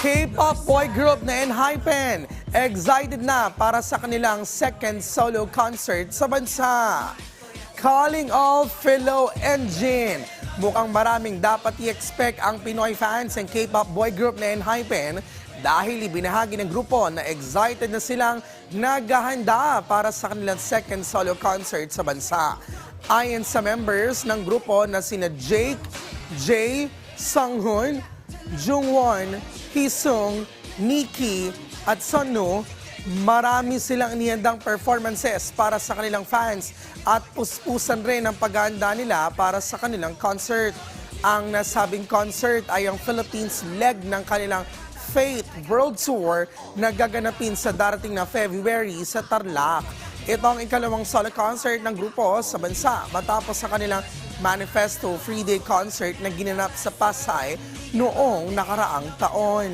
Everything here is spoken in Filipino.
K-pop boy group na Enhypen excited na para sa kanilang second solo concert sa bansa. Calling all Philo Engine. Mukhang maraming dapat i-expect ang Pinoy fans ng K-pop boy group na Enhypen dahil ibinahagi ng grupo na excited na silang naghahanda para sa kanilang second solo concert sa bansa. Ayon sa members ng grupo na sina Jake, Jay, Sanghun, Jungwon, Hisung, Nikki at Sonu, marami silang inihandang performances para sa kanilang fans at puspusan rin ang paghahanda nila para sa kanilang concert. Ang nasabing concert ay ang Philippines leg ng kanilang Faith World Tour na gaganapin sa darating na February sa Tarlac. Ito ang ikalawang solo concert ng grupo sa bansa matapos sa kanilang Manifesto Free Day concert na ginanap sa Pasay noong nakaraang taon.